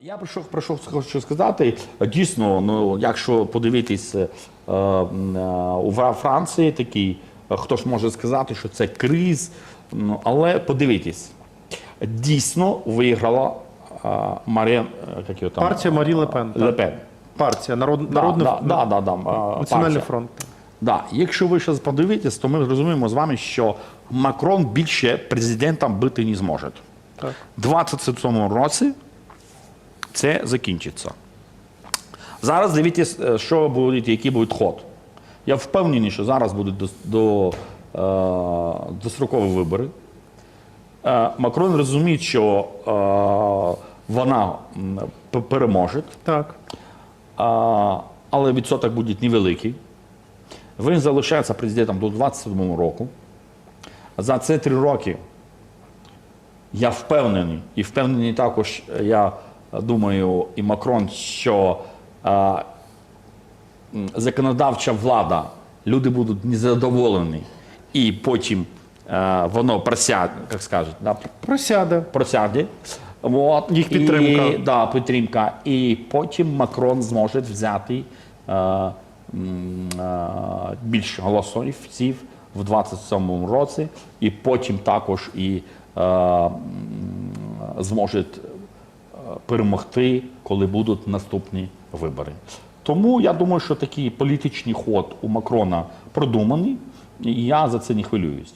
Я прийшов, прийшов хочу сказати, дійсно, ну якщо подивитись е, е, у Франції такий, е, хто ж може сказати, що це криз, ну, але подивитись, дійсно виграла е, Марія, е, як його там? Партія Марі Ле Пен. так. Ле Пен. Партія народ, Да, народний да, да, да, да, е, національний партія. фронт. Да. Якщо ви зараз подивитесь, то ми розуміємо з вами, що Макрон більше президентом бути не зможе. Так. У 27 році це закінчиться. Зараз дивіться, е, що буде, який буде ход. Я впевнений, що зараз будуть до, до, е, дострокові вибори. Е, Макрон розуміє, що е, вона переможе, Так. а, але відсоток буде невеликий. Він залишається президентом до 27 року. За це три роки я впевнений, і впевнений також, я думаю, і Макрон, що а, законодавча влада, люди будуть незадоволені, і потім а, воно просяде, як скажуть, да, Просяде. просяде. От, Їх підтримка. І, да, підтримка. І потім Макрон зможе взяти е, м, е, більше голосів в 27-му році, і потім також і е, зможе перемогти, коли будуть наступні вибори. Тому я думаю, що такий політичний ход у Макрона продуманий, і я за це не хвилююсь.